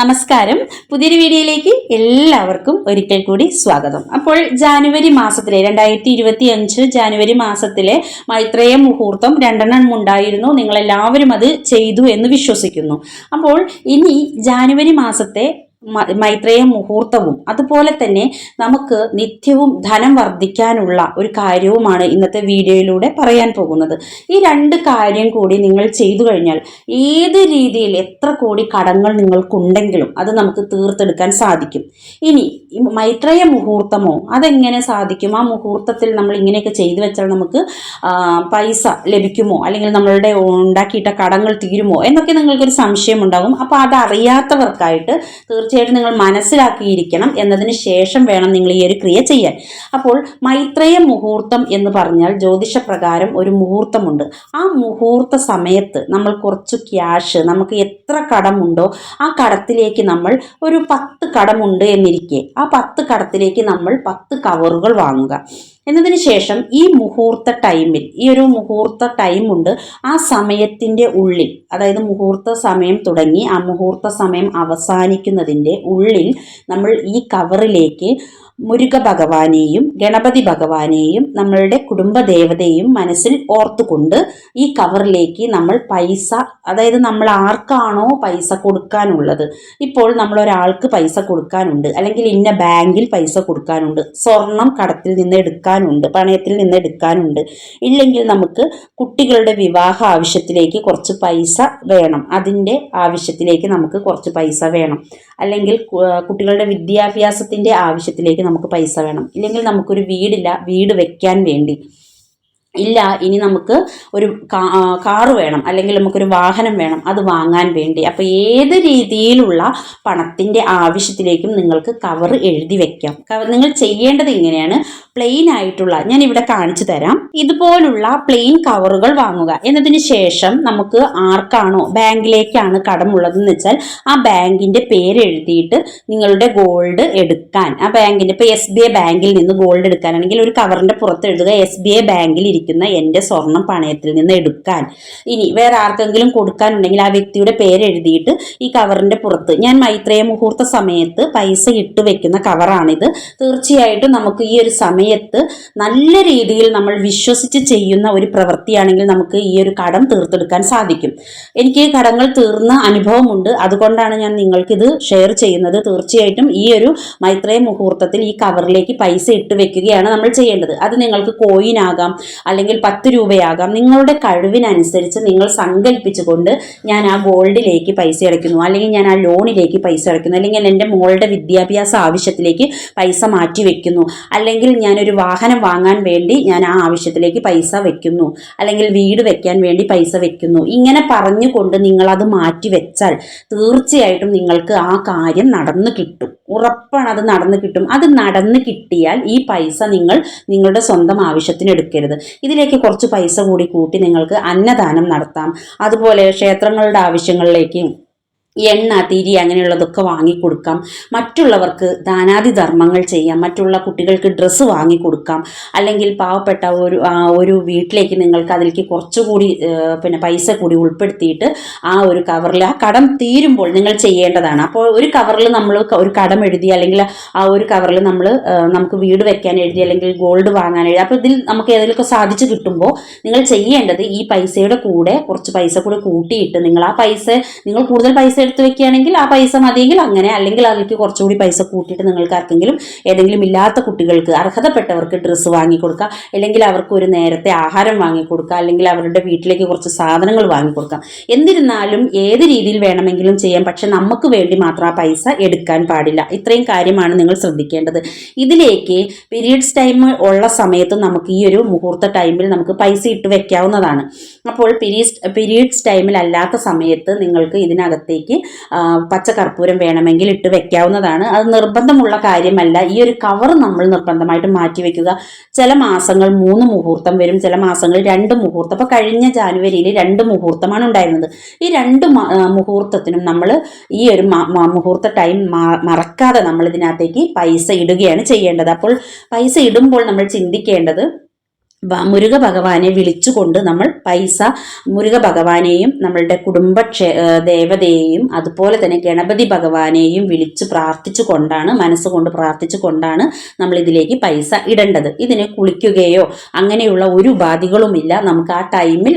നമസ്കാരം. പുതിയൊരു വീഡിയോയിലേക്ക് എല്ലാവർക്കും ഒരിക്കൽ കൂടി സ്വാഗതം. അപ്പോൾ ജാനുവരി മാസത്തിലെ രണ്ടായിരത്തി ഇരുപത്തി അഞ്ച് ജാനുവരി മാസത്തിലെ മൈത്രേയ മുഹൂർത്തം രണ്ടെണ്ണം ഉണ്ടായിരുന്നു. നിങ്ങളെല്ലാവരും അത് ചെയ്തു എന്ന് വിശ്വസിക്കുന്നു. അപ്പോൾ ഇനി ജാനുവരി മാസത്തെ മൈത്രേയ മുഹൂർത്തവും. അതുപോലെ തന്നെ നമുക്ക് നിത്യവും ധനം വർദ്ധിക്കാനുള്ള ഒരു കാര്യവുമാണ് ഇന്നത്തെ വീഡിയോയിലൂടെ പറയാൻ പോകുന്നത്. ഈ രണ്ട് കാര്യം കൂടി നിങ്ങൾ ചെയ്തു കഴിഞ്ഞാൽ ഏത് രീതിയിൽ എത്ര കോടി കടങ്ങൾ നിങ്ങൾക്കുണ്ടെങ്കിലും അത് നമുക്ക് തീർത്തെടുക്കാൻ സാധിക്കും. ഇനി മൈത്രേയ മുഹൂർത്തമോ അതെങ്ങനെ സാധിക്കും? ആ മുഹൂർത്തത്തിൽ നമ്മൾ ഇങ്ങനെയൊക്കെ ചെയ്തു വെച്ചാൽ നമുക്ക് പൈസ ലഭിക്കുമോ? അല്ലെങ്കിൽ നമ്മളുടെ ഉണ്ടാക്കിയിട്ട കടങ്ങൾ തീരുമോ? എന്നൊക്കെ നിങ്ങൾക്കൊരു സംശയം ഉണ്ടാകും. അപ്പോൾ അത് അറിയാത്തവർക്കായിട്ട് തീർച്ചയായിട്ടും നിങ്ങൾ മനസ്സിലാക്കിയിരിക്കണം എന്നതിന് ശേഷം വേണം നിങ്ങൾ ഈ ഒരു ക്രിയ ചെയ്യാൻ. അപ്പോൾ മൈത്രേയ മുഹൂർത്തം എന്ന് പറഞ്ഞാൽ ജ്യോതിഷപ്രകാരം ഒരു മുഹൂർത്തമുണ്ട്. ആ മുഹൂർത്ത സമയത്ത് നമ്മൾ കുറച്ച് ക്യാഷ് നമുക്ക് എത്ര കടമുണ്ടോ ആ കടത്തിലേക്ക് നമ്മൾ ഒരു പത്ത് കടമുണ്ട് എന്നിരിക്കെ ആ പത്ത് കടത്തിലേക്ക് നമ്മൾ പത്ത് കവറുകൾ വാങ്ങുക. എന്നതിന് ശേഷം ഈ മുഹൂർത്ത ടൈമിൽ ഈ ഒരു മുഹൂർത്ത ടൈമുണ്ട് ആ സമയത്തിന്റെ ഉള്ളിൽ അതായത് മുഹൂർത്ത സമയം തുടങ്ങി ആ മുഹൂർത്ത സമയം അവസാനിക്കുന്നതിന്റെ ഉള്ളിൽ നമ്മൾ ഈ കവറിലേക്ക് മുരുക ഭഗവാനെയും ഗണപതി ഭഗവാനെയും നമ്മളുടെ കുടുംബദേവതയും മനസ്സിൽ ഓർത്തുകൊണ്ട് ഈ കവറിലേക്ക് നമ്മൾ പൈസ അതായത് നമ്മൾ ആർക്കാണോ പൈസ കൊടുക്കാനുള്ളത്. ഇപ്പോൾ നമ്മൾ ഒരാൾക്ക് പൈസ കൊടുക്കാനുണ്ട് അല്ലെങ്കിൽ ഇന്ന ബാങ്കിൽ പൈസ കൊടുക്കാനുണ്ട്. സ്വർണം കടത്തിൽ നിന്ന് എടുക്കാനുണ്ട് പണയത്തിൽ നിന്ന് എടുക്കാനുണ്ട്. ഇല്ലെങ്കിൽ നമുക്ക് കുട്ടികളുടെ വിവാഹ ആവശ്യത്തിലേക്ക് കുറച്ച് പൈസ വേണം. അതിന്റെ ആവശ്യത്തിലേക്ക് നമുക്ക് കുറച്ച് പൈസ വേണം. അല്ലെങ്കിൽ കുട്ടികളുടെ വിദ്യാഭ്യാസത്തിന്റെ ആവശ്യത്തിലേക്ക് നമുക്ക് പൈസ വേണം. ഇല്ലെങ്കിൽ നമുക്കൊരു വീടില്ല വീട് വയ്ക്കാൻ വേണ്ടി. ഇല്ല ഇനി നമുക്ക് ഒരു കാറ് വേണം അല്ലെങ്കിൽ നമുക്കൊരു വാഹനം വേണം അത് വാങ്ങാൻ വേണ്ടി. അപ്പോൾ ഏത് രീതിയിലുള്ള പണത്തിന്റെ ആവശ്യത്തിലേക്കും നിങ്ങൾക്ക് കവർ എഴുതി വെക്കാം. നിങ്ങൾ ചെയ്യേണ്ടത് ഇങ്ങനെയാണ്. പ്ലെയിൻ ആയിട്ടുള്ള ഞാൻ ഇവിടെ കാണിച്ചു തരാം. ഇതുപോലുള്ള പ്ലെയിൻ കവറുകൾ വാങ്ങുക. എന്നതിന് ശേഷം നമുക്ക് ആർക്കാണോ ബാങ്കിലേക്കാണ് കടമുള്ളതെന്ന് വെച്ചാൽ ആ ബാങ്കിന്റെ പേര് എഴുതിയിട്ട് നിങ്ങളുടെ ഗോൾഡ് എടുക്കാൻ. ആ ബാങ്കിന്റെ ഇപ്പോൾ എസ് ബി ഐ ബാങ്കിൽ നിന്ന് ഗോൾഡ് എടുക്കാനാണെങ്കിൽ ഒരു കവറിന്റെ പുറത്ത് എഴുതുക എസ് ബി ഐ ബാങ്കിൽ ഇരിക്കുന്ന എന്റെ സ്വർണം പണയത്തിൽ നിന്ന് എടുക്കാൻ. ഇനി വേറെ ആർക്കെങ്കിലും കൊടുക്കാനുണ്ടെങ്കിൽ ആ വ്യക്തിയുടെ പേര് എഴുതിയിട്ട് ഈ കവറിന്റെ പുറത്ത് ഞാൻ മൈത്രേയ മുഹൂർത്ത സമയത്ത് പൈസ ഇട്ട് വെക്കുന്ന കവറാണിത്. തീർച്ചയായിട്ടും നമുക്ക് ഈ ഒരു സമയത്ത് നല്ല രീതിയിൽ നമ്മൾ വിശ്വസിച്ച് ചെയ്യുന്ന ഒരു പ്രവൃത്തിയാണെങ്കിൽ നമുക്ക് ഈ ഒരു കടം തീർത്തെടുക്കാൻ സാധിക്കും. എനിക്ക് ഈ കടങ്ങൾ തീർന്ന അനുഭവമുണ്ട്. അതുകൊണ്ടാണ് ഞാൻ നിങ്ങൾക്കിത് ഷെയർ ചെയ്യുന്നത്. തീർച്ചയായിട്ടും ഈ ഒരു മൈത്രേയ മുഹൂർത്തത്തിൽ ഈ കവറിലേക്ക് പൈസ ഇട്ട് വെക്കുകയാണ് നമ്മൾ ചെയ്യേണ്ടത്. അത് നിങ്ങൾക്ക് കോയിൻ ആകാം. അല്ലെങ്കിൽ പത്ത് രൂപയാകാം. നിങ്ങളുടെ കഴിവിനനുസരിച്ച് നിങ്ങൾ സങ്കല്പിച്ചുകൊണ്ട് ഞാൻ ആ ഗോൾഡിലേക്ക് പൈസ അടയ്ക്കുന്നു. അല്ലെങ്കിൽ ഞാൻ ആ ലോണിലേക്ക് പൈസ അടയ്ക്കുന്നു. അല്ലെങ്കിൽ എന്റെ മോളുടെ വിദ്യാഭ്യാസ ആവശ്യത്തിലേക്ക് പൈസ മാറ്റി വെക്കുന്നു. അല്ലെങ്കിൽ ഞാനൊരു വാഹനം വാങ്ങാൻ വേണ്ടി ഞാൻ ആ ആവശ്യത്തിലേക്ക് പൈസ വെക്കുന്നു. അല്ലെങ്കിൽ വീട് വെക്കാൻ വേണ്ടി പൈസ വെക്കുന്നു. ഇങ്ങനെ പറഞ്ഞുകൊണ്ട് നിങ്ങളത് മാറ്റി വെച്ചാൽ തീർച്ചയായിട്ടും നിങ്ങൾക്ക് ആ കാര്യം നടന്നു കിട്ടും. ഉറപ്പാണ് അത് നടന്നു കിട്ടും. അത് നടന്നു കിട്ടിയാൽ ഈ പൈസ നിങ്ങൾ നിങ്ങളുടെ സ്വന്തം ആവശ്യത്തിന് എടുക്കരുത്. ഇതിലേക്ക് കുറച്ച് പൈസ കൂടി കൂട്ടി നിങ്ങൾക്ക് അന്നദാനം നടത്താം. അതുപോലെ ക്ഷേത്രങ്ങളുടെ ആവശ്യങ്ങളിലേക്ക് എണ്ണ തിരി അങ്ങനെയുള്ളതൊക്കെ വാങ്ങിക്കൊടുക്കാം. മറ്റുള്ളവർക്ക് ദാനാദി ധർമ്മങ്ങൾ ചെയ്യാം. മറ്റുള്ള കുട്ടികൾക്ക് ഡ്രസ്സ് വാങ്ങിക്കൊടുക്കാം. അല്ലെങ്കിൽ പാവപ്പെട്ട ഒരു ഒരു വീട്ടിലേക്ക് നിങ്ങൾക്ക് അതിലേക്ക് കുറച്ചുകൂടി പിന്നെ പൈസ കൂടി ഉൾപ്പെടുത്തിയിട്ട് ആ ഒരു കവറിൽ ആ കടം തീരുമ്പോൾ നിങ്ങൾ ചെയ്യേണ്ടതാണ്. അപ്പോൾ ഒരു കവറിൽ നമ്മൾ ഒരു കടം എഴുതി അല്ലെങ്കിൽ ആ ഒരു കവറിൽ നമ്മൾ നമുക്ക് വീട് വെക്കാൻ എഴുതി അല്ലെങ്കിൽ ഗോൾഡ് വാങ്ങാൻ എഴുതി അപ്പോൾ ഇതിൽ നമുക്ക് ഏതെങ്കിലുമൊക്കെ സാധിച്ചു കിട്ടുമ്പോൾ നിങ്ങൾ ചെയ്യേണ്ടത് ഈ പൈസയുടെ കൂടെ കുറച്ച് പൈസ കൂടെ കൂട്ടിയിട്ട് നിങ്ങൾ ആ പൈസ നിങ്ങൾ കൂടുതൽ പൈസ എടുത്ത് വെക്കുകയാണെങ്കിൽ ആ പൈസ മതിയെങ്കിൽ അങ്ങനെ അല്ലെങ്കിൽ അതിലേക്ക് കുറച്ചുകൂടി പൈസ കൂട്ടിയിട്ട് നിങ്ങൾക്ക് ആർക്കെങ്കിലും ഏതെങ്കിലും ഇല്ലാത്ത കുട്ടികൾക്ക് അർഹതപ്പെട്ടവർക്ക് ഡ്രസ്സ് വാങ്ങിക്കൊടുക്കുക അല്ലെങ്കിൽ അവർക്ക് ഒരു നേരത്തെ ആഹാരം വാങ്ങിക്കൊടുക്കുക അല്ലെങ്കിൽ അവരുടെ വീട്ടിലേക്ക് കുറച്ച് സാധനങ്ങൾ വാങ്ങിക്കൊടുക്കാം. എന്നിരുന്നാലും ഏത് രീതിയിൽ വേണമെങ്കിലും ചെയ്യാം. പക്ഷെ നമുക്ക് വേണ്ടി മാത്രം ആ പൈസ എടുക്കാൻ പാടില്ല. ഇത്രയും കാര്യമാണ് നിങ്ങൾ ശ്രദ്ധിക്കേണ്ടത്. ഇതിലേക്ക് പീരീഡ്സ് ടൈം ഉള്ള സമയത്ത് നമുക്ക് ഈ ഒരു മുഹൂർത്ത ടൈമിൽ നമുക്ക് പൈസ ഇട്ട് വെക്കാവുന്നതാണ്. അപ്പോൾ പീരീഡ്സ് പീരീഡ്സ് ടൈമിൽ അല്ലാത്ത സമയത്ത് നിങ്ങൾക്ക് ഇതിനകത്തേക്ക് പച്ച കർപ്പൂരം വേണമെങ്കിൽ ഇട്ട് വെക്കാവുന്നതാണ്. അത് നിർബന്ധമുള്ള കാര്യമല്ല. ഈ ഒരു കവർ നമ്മൾ നിർബന്ധമായിട്ട് മാറ്റി വെക്കുക. ചില മാസങ്ങൾ മൂന്ന് മുഹൂർത്തം വരും ചില മാസങ്ങൾ രണ്ട് മുഹൂർത്തം. അപ്പോൾ കഴിഞ്ഞ ജാനുവരിയിൽ രണ്ട് മുഹൂർത്തമാണ് ഉണ്ടായിരുന്നത്. ഈ രണ്ട് മുഹൂർത്തത്തിനും നമ്മൾ ഈ ഒരു മുഹൂർത്ത ടൈം മറക്കാതെ നമ്മൾ ഇതിനകത്തേക്ക് പൈസ ഇടുകയാണ് ചെയ്യേണ്ടത്. അപ്പോൾ പൈസ ഇടുമ്പോൾ നമ്മൾ ചിന്തിക്കേണ്ടത് മുരുക ഭഗവാനെ വിളിച്ചുകൊണ്ട് നമ്മൾ പൈസ മുരുക ഭഗവാനെയും നമ്മളുടെ കുടുംബ ദേവതയെയും അതുപോലെ തന്നെ ഗണപതി ഭഗവാനെയും വിളിച്ച് പ്രാർത്ഥിച്ചു കൊണ്ടാണ് മനസ്സുകൊണ്ട് പ്രാർത്ഥിച്ചു കൊണ്ടാണ് നമ്മൾ ഇതിലേക്ക് പൈസ ഇടേണ്ടത്. ഇതിനെ കുളിക്കുകയോ അങ്ങനെയുള്ള ഒരു ഉപാധികളുമില്ല. നമുക്ക് ആ ടൈമിൽ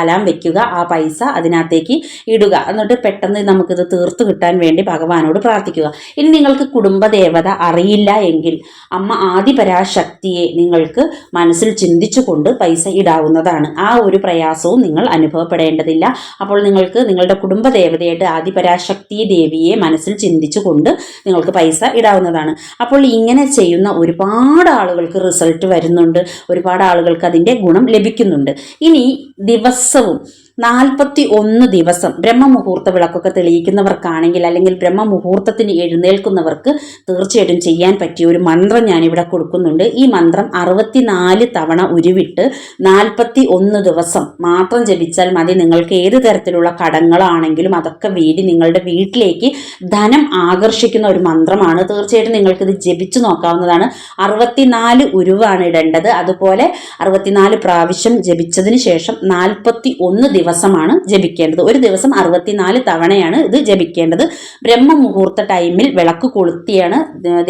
അലാം വെക്കുക ആ പൈസ അതിനകത്തേക്ക് ഇടുക. എന്നിട്ട് പെട്ടെന്ന് നമുക്കിത് തീർത്ത് കിട്ടാൻ വേണ്ടി ഭഗവാനോട് പ്രാർത്ഥിക്കുക. ഇനി നിങ്ങൾക്ക് കുടുംബദേവത അറിയില്ല എങ്കിൽ അമ്മ ആദിപരാശക്തിയെ നിങ്ങൾക്ക് മനസ്സിൽ ചിന്തിച്ചുകൊണ്ട് പൈസ ഇടാവുന്നതാണ്. ആ ഒരു പ്രയാസവും നിങ്ങൾ അനുഭവപ്പെടേണ്ടതില്ല. അപ്പോൾ നിങ്ങൾക്ക് നിങ്ങളുടെ കുടുംബ കുടുംബദേവതയായിട്ട് ആദിപരാശക്തി ദേവിയെ മനസ്സിൽ ചിന്തിച്ചുകൊണ്ട് നിങ്ങൾക്ക് പൈസ ഇടാവുന്നതാണ്. അപ്പോൾ ഇങ്ങനെ ചെയ്യുന്ന ഒരുപാട് ആളുകൾക്ക് റിസൾട്ട് വരുന്നുണ്ട്. ഒരുപാട് ആളുകൾക്ക് അതിന്റെ ഗുണം ലഭിക്കുന്നുണ്ട്. ഇനി ദിവസവും നാൽപ്പത്തി ഒന്ന് ദിവസം ബ്രഹ്മമുഹൂർത്ത വിളക്കൊക്കെ തെളിയിക്കുന്നവർക്കാണെങ്കിൽ അല്ലെങ്കിൽ ബ്രഹ്മമുഹൂർത്തത്തിന് എഴുന്നേൽക്കുന്നവർക്ക് തീർച്ചയായിട്ടും ചെയ്യാൻ പറ്റിയ ഒരു മന്ത്രം ഞാനിവിടെ കൊടുക്കുന്നുണ്ട്. ഈ മന്ത്രം അറുപത്തിനാല് തവണ ഉരുവിട്ട് നാൽപ്പത്തി ഒന്ന് ദിവസം മാത്രം ജപിച്ചാൽ മതി. നിങ്ങൾക്ക് ഏത് തരത്തിലുള്ള കടങ്ങളാണെങ്കിലും അതൊക്കെ വീടി നിങ്ങളുടെ വീട്ടിലേക്ക് ധനം ആകർഷിക്കുന്ന ഒരു മന്ത്രമാണ്. തീർച്ചയായിട്ടും നിങ്ങൾക്കിത് ജപിച്ചു നോക്കാവുന്നതാണ്. അറുപത്തിനാല് ഉരുവാണ് ഇടേണ്ടത്. അതുപോലെ അറുപത്തിനാല് പ്രാവശ്യം ജപിച്ചതിന് ശേഷം നാൽപ്പത്തി ഒന്ന് ദിവസമാണ് ജപിക്കേണ്ടത്. ഒരു ദിവസം അറുപത്തിനാല് തവണയാണ് ഇത് ജപിക്കേണ്ടത്. ബ്രഹ്മമുഹൂർത്ത ടൈമിൽ വിളക്ക് കൊളുത്തിയാണ്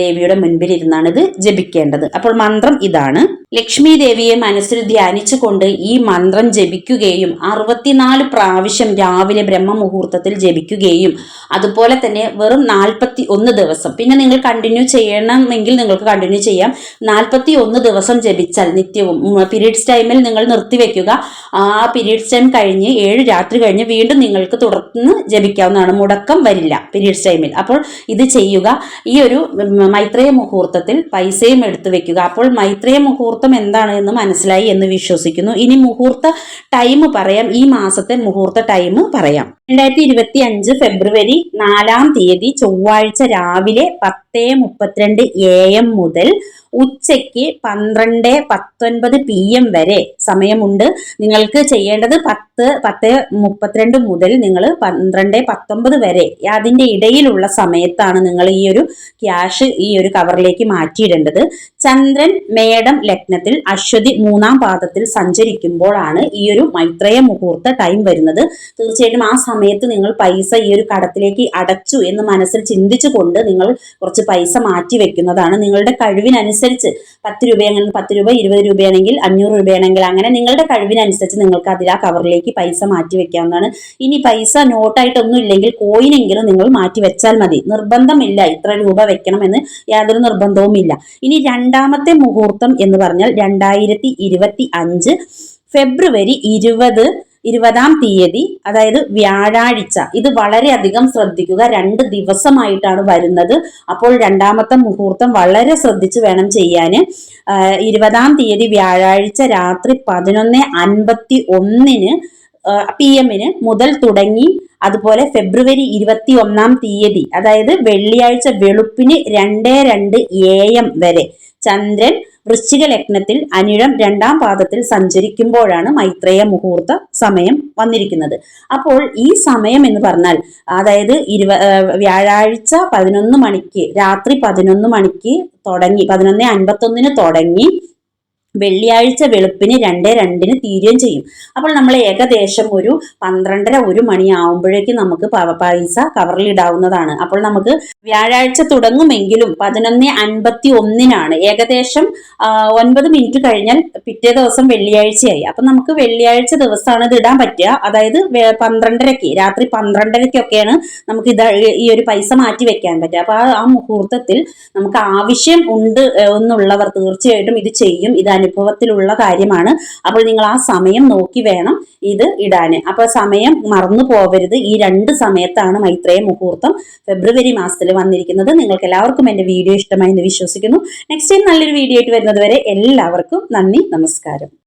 ദേവിയുടെ മുൻപിൽ ഇരുന്നാണ് ഇത് ജപിക്കേണ്ടത്. അപ്പോൾ മന്ത്രം ഇതാണ്. ലക്ഷ്മി ദേവിയെ മനസ്സിൽ ധ്യാനിച്ചുകൊണ്ട് ഈ മന്ത്രം ജപിക്കുകയും അറുപത്തിനാല് പ്രാവശ്യം രാവിലെ ബ്രഹ്മമുഹൂർത്തത്തിൽ ജപിക്കുകയും അതുപോലെ തന്നെ വെറും നാൽപ്പത്തി ഒന്ന് ദിവസം. പിന്നെ നിങ്ങൾ കണ്ടിന്യൂ ചെയ്യണമെങ്കിൽ നിങ്ങൾക്ക് കണ്ടിന്യൂ ചെയ്യാം. നാൽപ്പത്തി ഒന്ന് ദിവസം ജപിച്ചാൽ നിത്യവും പീരീഡ്സ് ടൈമിൽ നിങ്ങൾ നിർത്തിവെക്കുക. ആ പീരീഡ്സ് ടൈം കഴിഞ്ഞ് ഏഴ് രാത്രി കഴിഞ്ഞ് വീണ്ടും നിങ്ങൾക്ക് തുടർന്ന് ജപിക്കാവുന്നതാണ്. മുടക്കം വരില്ല പീരീഡ്സ് ടൈമിൽ അപ്പോൾ ഇത് ചെയ്യുക. ഈ ഒരു മൈത്രേയ മുഹൂർത്തത്തിൽ പൈസയും എടുത്തു വെക്കുക. അപ്പോൾ മൈത്രേയ മുഹൂർത്തം എന്താണ് എന്ന് മനസ്സിലായി എന്ന് വിശ്വസിക്കുന്നു. ഇനി മുഹൂർത്ത ടൈം പറയാം. ഈ മാസത്തെ മുഹൂർത്ത ടൈം പറയാം. രണ്ടായിരത്തി ഇരുപത്തി അഞ്ച് ഫെബ്രുവരി നാലാം തീയതി ചൊവ്വാഴ്ച രാവിലെ പത്ത് മുപ്പത്തിരണ്ട് എ എം മുതൽ ഉച്ചയ്ക്ക് പന്ത്രണ്ട് പത്തൊൻപത് പി എം വരെ സമയമുണ്ട്. നിങ്ങൾക്ക് ചെയ്യേണ്ടത് പത്ത് പത്ത് മുപ്പത്തിരണ്ട് മുതൽ നിങ്ങൾ പന്ത്രണ്ട് പത്തൊമ്പത് വരെ. അതിന്റെ ഇടയിലുള്ള സമയത്താണ് നിങ്ങൾ ഈ ഒരു ക്യാഷ് ഈ ഒരു കവറിലേക്ക് മാറ്റിയിടേണ്ടത്. ചന്ദ്രൻ മേടം ലഗ്നത്തിൽ അശ്വതി മൂന്നാം പാദത്തിൽ സഞ്ചരിക്കുമ്പോഴാണ് ഈ ഒരു മൈത്രേയ മുഹൂർത്ത ടൈം വരുന്നത്. തീർച്ചയായിട്ടും ആ സമയത്ത് നിങ്ങൾ പൈസ ഈ ഒരു കടത്തിലേക്ക് അടച്ചു എന്ന് മനസ്സിൽ ചിന്തിച്ചുകൊണ്ട് നിങ്ങൾ കുറച്ച് പൈസ മാറ്റി വെക്കുന്നതാണ്. നിങ്ങളുടെ കഴിവിനനുസരിച്ച് പത്ത് രൂപയാണെങ്കിൽ പത്ത് രൂപ ഇരുപത് രൂപയാണെങ്കിൽ അഞ്ഞൂറ് രൂപയാണെങ്കിൽ അങ്ങനെ നിങ്ങളുടെ കഴിവിനനുസരിച്ച് നിങ്ങൾക്ക് അതിൽ ആ കവറിലേക്ക് പൈസ മാറ്റി വെക്കാവുന്നതാണ്. ഇനി പൈസ നോട്ടായിട്ടൊന്നും ഇല്ലെങ്കിൽ കോയിനെങ്കിലും നിങ്ങൾ മാറ്റി വെച്ചാൽ മതി. നിർബന്ധമില്ല ഇത്ര രൂപ വെക്കണമെന്ന്. യാതൊരു നിർബന്ധവുമില്ല. ഇനി രണ്ടാമത്തെ മുഹൂർത്തം എന്ന് പറഞ്ഞാൽ രണ്ടായിരത്തി ഫെബ്രുവരി ഇരുപത് ഇരുപതാം തീയതി അതായത് വ്യാഴാഴ്ച. ഇത് വളരെയധികം ശ്രദ്ധിക്കുക. രണ്ട് ദിവസമായിട്ടാണ് വരുന്നത്. അപ്പോൾ രണ്ടാമത്തെ മുഹൂർത്തം വളരെ ശ്രദ്ധിച്ച് വേണം ചെയ്യാൻ ഇരുപതാം തീയതി വ്യാഴാഴ്ച രാത്രി പതിനൊന്ന് അൻപത്തി ഒന്നിന് പി എമ്മിന് മുതൽ തുടങ്ങി അതുപോലെ ഫെബ്രുവരി ഇരുപത്തി ഒന്നാം തീയതി അതായത് വെള്ളിയാഴ്ച വെളുപ്പിന് രണ്ട് രണ്ട് എ എം വരെ. ചന്ദ്രൻ വൃശ്ചിക ലഗ്നത്തിൽ അനിഴം രണ്ടാം പാദത്തിൽ സഞ്ചരിക്കുമ്പോഴാണ് മൈത്രേയ മുഹൂർത്ത സമയം വന്നിരിക്കുന്നത്. അപ്പോൾ ഈ സമയം എന്ന് പറഞ്ഞാൽ അതായത് ഇരുപ വ്യാഴാഴ്ച പതിനൊന്ന് മണിക്ക് രാത്രി പതിനൊന്ന് മണിക്ക് തുടങ്ങി പതിനൊന്ന് അൻപത്തൊന്നിന് തുടങ്ങി വെള്ളിയാഴ്ച വെളുപ്പിന് രണ്ട് രണ്ടിന് തീരുകയും ചെയ്യും. അപ്പോൾ നമ്മൾ ഏകദേശം ഒരു പന്ത്രണ്ടര ഒരു മണിയാവുമ്പോഴേക്കും നമുക്ക് പൈസ കവറിൽ ഇടാവുന്നതാണ്. അപ്പോൾ നമുക്ക് വ്യാഴാഴ്ച തുടങ്ങുമെങ്കിലും പതിനൊന്ന് അൻപത്തി ഒന്നിനാണ് ഏകദേശം ഒൻപത് മിനിറ്റ് കഴിഞ്ഞാൽ പിറ്റേ ദിവസം വെള്ളിയാഴ്ചയായി. അപ്പം നമുക്ക് വെള്ളിയാഴ്ച ദിവസമാണ് ഇത് ഇടാൻ പറ്റുക. അതായത് പന്ത്രണ്ടരയ്ക്ക് രാത്രി പന്ത്രണ്ടരയ്ക്കൊക്കെയാണ് നമുക്ക് ഇത് ഈ ഒരു പൈസ മാറ്റി വെക്കാൻ പറ്റുക. അപ്പോൾ ആ മുഹൂർത്തത്തിൽ നമുക്ക് ആവശ്യം ഉണ്ട് എന്നുള്ളവർ തീർച്ചയായിട്ടും ഇത് ചെയ്യും. ഇത് അനുഭവത്തിലുള്ള കാര്യമാണ്. അപ്പോൾ നിങ്ങൾ ആ സമയം നോക്കി വേണം ഇത് ഇടാൻ. അപ്പോൾ സമയം മറന്നു പോവരുത്. ഈ രണ്ട് സമയത്താണ് മൈത്രേയ മുഹൂർത്തം ഫെബ്രുവരി മാസത്തിൽ വന്നിരിക്കുന്നത്. നിങ്ങൾക്ക് എല്ലാവർക്കും എന്റെ വീഡിയോ ഇഷ്ടമായി എന്ന് വിശ്വസിക്കുന്നു. നെക്സ്റ്റ് ടൈം നല്ലൊരു വീഡിയോ ആയിട്ട് വരുന്നത് വരെ എല്ലാവർക്കും നന്ദി നമസ്കാരം.